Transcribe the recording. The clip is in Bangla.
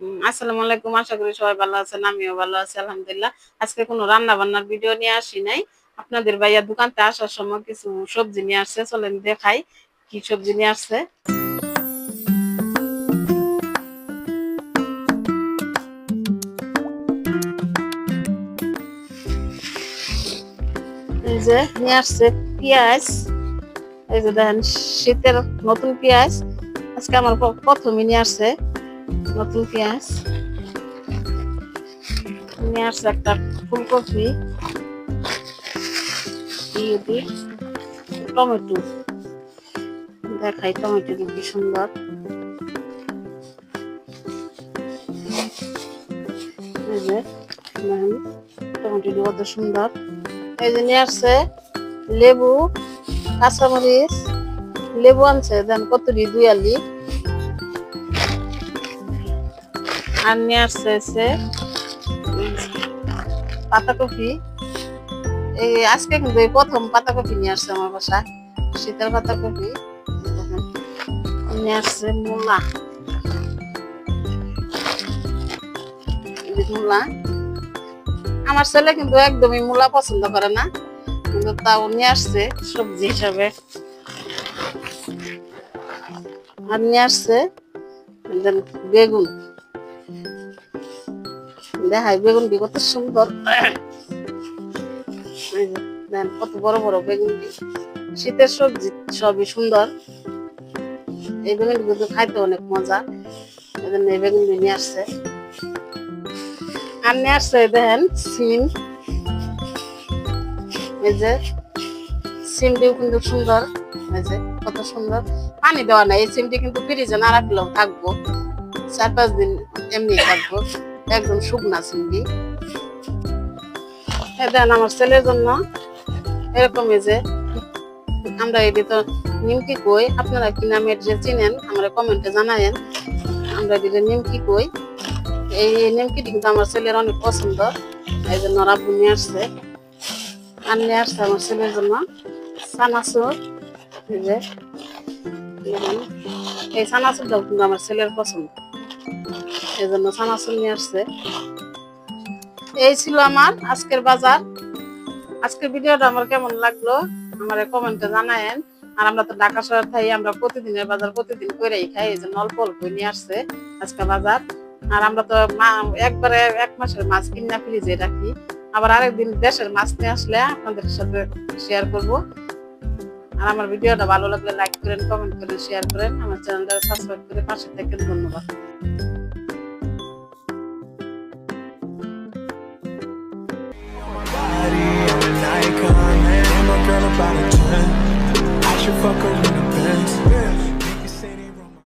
আসসালামু আলাইকুম, আশা করি সবাই ভালো আছেন, আমিও ভালো আছি, আলহামদুলিল্লাহ। আজকে কোনো রান্না বান্নার ভিডিও নিয়ে আসি নাই। আপনাদের ভাইয়া দোকানতে আসার সময় কিছু সবজি নিয়ে আসছে, চলেন দেখাই কি সবজি নিয়ে আসছে। যে নিয়ে আসছে পেঁয়াজ। এই যে দেখেন, শীতের নতুন পেঁয়াজ। আজকে আমার প্রথমে নিয়ে আসছে। নতুন পেঁয়াজ। নিয়ে আসছে একটা ফুলকপি টমেটো। দেখাই টমেটো কি সুন্দর। এই যে, দেখেন, টমেটো কত সুন্দর। এই যে নিয়ে আসছে লেবু, কাঁচামরিচ। লেবু আনছে, দেন কতটি দুই আলি। আর নিয়ে আসছে এসে। পাতাকপি? এই আজকে কিন্তু এই প্রথম পাতাকপি নিয়ে আসছে আমার বাসা শীতের পাতাকপি। নিয়ে আসছে মূলা। মূলা। আমার ছেলে কিন্তু একদমই মূলা পছন্দ করে না। কিন্তু তাও নিয়ে আসছে সবজি হিসাবে। আর নিয়ে আসছে বেগুন। দেখাই বেগুনটি কত সুন্দর। কত বড় বড় বেগুনটি শীতের সবজি সবই সুন্দর। এই বেগুন কিন্তু খাইতে অনেক মজা। এই এই বেগুনটি নিয়ে আসছে। আর নিয়ে আসছে, দেখেন, সিম। এই যে সিমটিও কিন্তু সুন্দর। যে, কত সুন্দর। পানি দেওয়া নাই, এই সিমটি কিন্তু ফ্রিজে না রাখলেও থাকব। চার পাঁচ দিন এমনি থাকব। একদম শুকনা এই দেন আমার ছেলের জন্য এরকম যে আমরা এটি তো নিমকি কই, আপনারা কি নামে যে চিনেন, আমরা কমেন্টে জানায়েন। আমরা এটি নিমকি কই। এই নিমকিটি কিন্তু আমার ছেলের অনেক পছন্দ, এই জন্য রাব্বু নিয়ে আসছে। আর নিয়ে আসছে আমার ছেলের জন্য সানাসুর। এই যে, এই সানাসুরটাও কিন্তু আমার ছেলের পছন্দ। এই জন্য নিয়ে আসছে। এই ছিল আমার আজকের বাজার। আজকের ভিডিওটা আমার কেমন লাগল, আমার কমেন্টে জানায়েন। আর আমরা তো ঢাকা শহর থাই, আমরা প্রতিদিনের বাজার প্রতিদিন করেই খাই, এই জন্য অল্প অল্প নিয়ে আসছে আজকে বাজার। আর আমরা তো একবারে এক মাসের মাছ কিনা ফ্রিজে রাখি। আবার আরেকদিন দেশের মাছ নিয়ে আসলে আপনাদের সাথে শেয়ার করব। আর আমার ভিডিওটা ভালো লাগলে লাইক করেন কমেন্ট করেন শেয়ার করেন। আমার চ্যানেলটা সাবস্ক্রাইব করে পাশে থাকেন। ধন্যবাদ।